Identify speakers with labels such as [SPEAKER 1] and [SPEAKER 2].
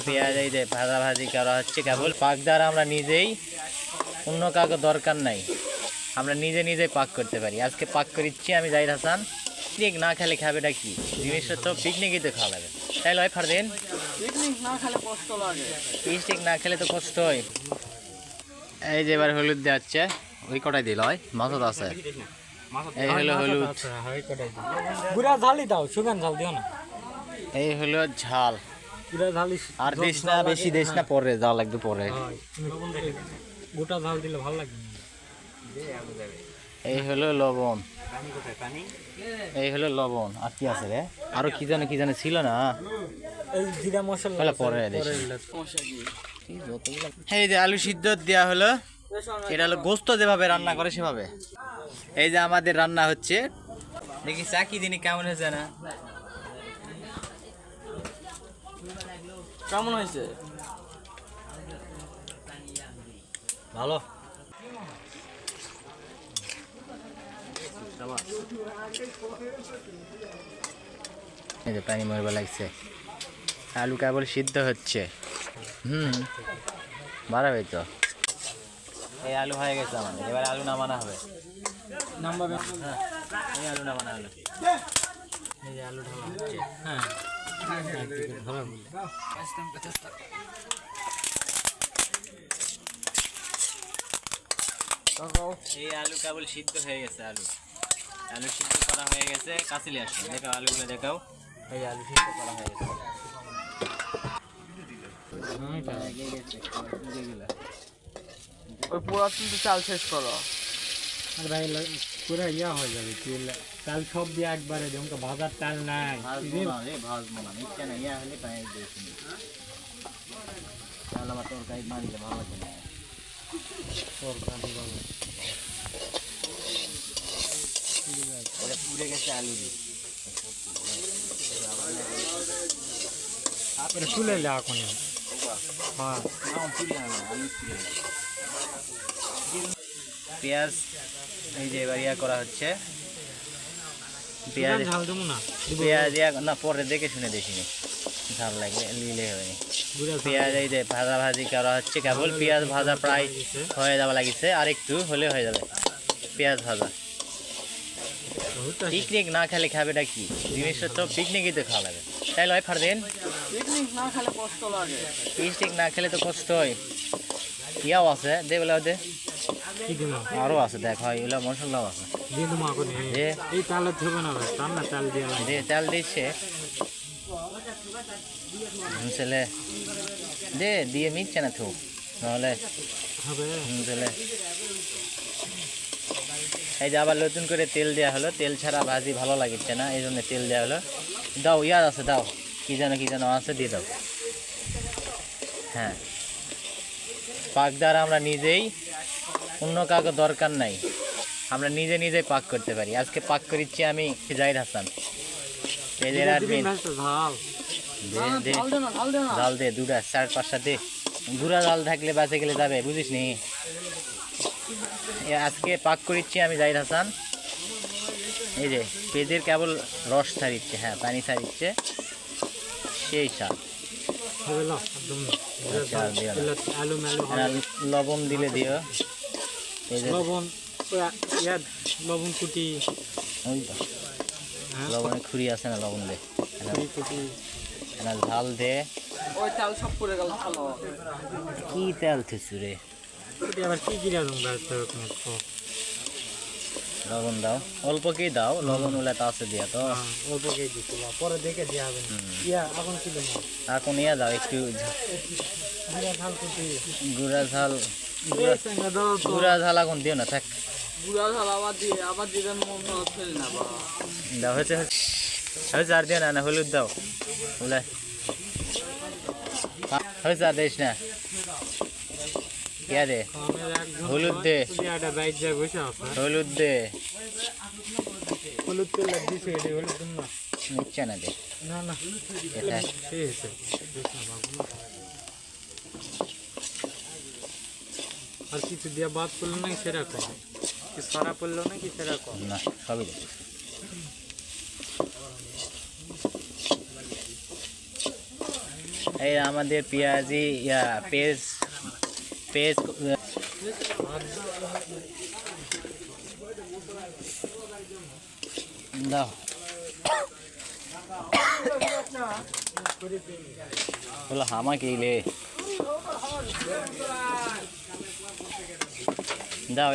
[SPEAKER 1] পেঁয়াজ এই যে ভাজাভাজি করা হচ্ছে কেবল। পাকদার আমরা নিজেই অন্য কাউকে দরকার নাই। আমরা নিজে নিজে পাক করতে পারি। আজকে পাক করিচ্ছি আমি জাহিদ হাসান। পিকনিক না খেলে খাবেটা কি? জিনিসটা তো পিকনিকই তো খাওয়া লাগে। তাই লয় ফারদিন।
[SPEAKER 2] পিকনিক না খেলে
[SPEAKER 1] না তো কষ্ট হয়। এই যে এবার হলুদ দেওয়া হচ্ছে। ওই কটাই দিল? হয় মাছত আছে। এই হলো হলুদ।
[SPEAKER 2] গুড়া ঝালি দাও সুগান ঝাল দিও না।
[SPEAKER 1] এই হলো ঝাল। আর দিস না বেশি দিস না পরে জাল একটু পরে।
[SPEAKER 2] গোটা ঝাল দিলে ভালো লাগবে
[SPEAKER 1] এই হলো লবণ। এই হলো লবণ। আর কি আছে রে? আরও কি জানে কি জানে ছিল না?
[SPEAKER 2] এই জিরা মশলা
[SPEAKER 1] পরে। এই যে আলু সিদ্ধ দেওয়া হলো এটা হলো গোস্ত যেভাবে রান্না করে সেভাবে। এই যে আমাদের রান্না হচ্ছে। দেখি চা কি দিনই কেমন হয়েছে না?
[SPEAKER 2] কেমন হয়েছে?
[SPEAKER 1] ভালো। এই যে পানি মরবা লাগছে। আলু কেবল সিদ্ধ হচ্ছে। হুম। বাড়াবে তো। এই আলু হয়ে গেছে আমাদের এবার আলু নামানো হবে।
[SPEAKER 2] নাম্বার
[SPEAKER 1] হ্যাঁ এই আলু নামানো হলো এই যে আলু ঢালা হচ্ছে।
[SPEAKER 2] হ্যাঁ।
[SPEAKER 1] এই আলু কেবল সিদ্ধ হয়ে গেছে আলু। আলু সিদ্ধ করা হয়ে গেছে কাছিলে আসো দেখাও আলুগুলো দেখাও। এই আলু সিদ্ধ করা হয়ে গেছে।
[SPEAKER 2] ওই পুরো কিন্তু চাল শেষ করো। পুরো ইয়া হয়ে যাবে তেল। চাল সব দিয়ে একবারে যেমন ভাজার চাল নাই।
[SPEAKER 1] ভাজবো না মিথ্যা ইয়া হলে পায়ে দিয়েছি তাহলে আবার তরকারি মারিলে ভালো লাগে না। ওটা পুড়ে গেছে আলু দিয়ে।
[SPEAKER 2] তুলে লে এখন। হ্যাঁ।
[SPEAKER 1] পেঁয়াজ এই যে এবার ইয়া করা হচ্ছে। পেঁয়াজ
[SPEAKER 2] ঝাল দেবো না
[SPEAKER 1] পেঁয়াজ না পরে দেখে শুনে দেখিনি। ঝাল লাগবে নিলে হবে না।
[SPEAKER 2] গুঁড়া
[SPEAKER 1] পেঁয়াজ এই যে ভাজা ভাজি করা হচ্ছে কেবল পেঁয়াজ ভাজা প্রায় হয়ে যাওয়া লাগিছে আর একটু হলে হয়ে যাবে। পেঁয়াজ ভাজা। পিকনিক না খেলে খাবেটা কি? জিনিসটা তো পিকনিকই তো খাওয়া লাগে। তাই লয় ফারদিন
[SPEAKER 2] পিকনিক না খেলে কষ্ট লাগে।
[SPEAKER 1] পিকনিক না খেলে তো কষ্ট হয়। ইয়াও আছে দে বলে দে। আরও আছে দেখ এগুলো মশলাও আছে।
[SPEAKER 2] এখন
[SPEAKER 1] দে।
[SPEAKER 2] এই চাল হবে না ভাই রান্না চাল দিয়ে
[SPEAKER 1] চাল দিচ্ছে। ছেলে। দে দিয়ে মিটছে না তো নাহলে।
[SPEAKER 2] হবে।
[SPEAKER 1] হুম, এই যে আবার নতুন করে তেল দেওয়া হলো তেল ছাড়া ভাজি ভালো লাগিচ্ছে না এই জন্য তেল দেওয়া হলো। দাও ইয়াদ আছে দাও। কি যেন কি যেন আছে দিয়ে দাও। হ্যাঁ। পাকদার আমরা নিজেই অন্য কাউকে দরকার নাই। আমরা নিজে নিজে পাক করতে পারি। আজকে পাক করিচ্ছি আমি জাহিদ হাসান। দে জাল দে। দুটা চার পাঁচটা দে। গুড়া জাল থাকলে বাঁচে গেলে যাবে বুঝিস নি আজকে পাক করিচ্ছি আমি জাহিদ হাসান। এই যে পেঁয়াজের কেবল রস ছাড়িচ্ছে হ্যাঁ পানি ছাড়িচ্ছে। সেই স্বাদ।
[SPEAKER 2] একদম
[SPEAKER 1] আচ্ছা, লবণ দিলে দিও।
[SPEAKER 2] লবণ ইয়া লবণ কুটি। হ্যাঁ?
[SPEAKER 1] খুঁড়ি আছে না লবণ দে। এনা-
[SPEAKER 2] কুটি। কুটি
[SPEAKER 1] এনা ঝাল দে।
[SPEAKER 2] ওই চাল সব পড়ে গেল ভালো।
[SPEAKER 1] কি তেল থিসু
[SPEAKER 2] আবার কি ব্যস্ত
[SPEAKER 1] লবণ দাও। অল্পকেই দাও লবণ ওলা তা আছে দিয়া তো।
[SPEAKER 2] অল্প কে দিচ্ছি পরে দেখে দেওয়া হবে ইয়া এখন কি দেবো?
[SPEAKER 1] এখন ইয়া দাও একটু
[SPEAKER 2] জিরা ঝাল কুটি
[SPEAKER 1] গুড়া ঝাল
[SPEAKER 2] এই সঙ্গে দাও তো।
[SPEAKER 1] গুড়া ঝাল এখন দিও না থাক।
[SPEAKER 2] গুড়া ঝাল আবার দিয়ে আবার দিবেন মন ফেলি না বা।
[SPEAKER 1] দাও হয়েছে হয়েছে। আর দিও না না হলুদ দাও। বলে হয়েছে আর দিস না। ইয়া দে হলুদ দে। হলুদ দে।
[SPEAKER 2] হলুদ না
[SPEAKER 1] না
[SPEAKER 2] না না না না। আর কিছু দিয়া বাদ করল নাকি সেরকম কি সারা পড়ল নাকি সেরকম
[SPEAKER 1] না সবই এই আমাদের পেঁয়াজি, ইয়া পেজ পেজ দাও। বলো হামা কি লে। দাও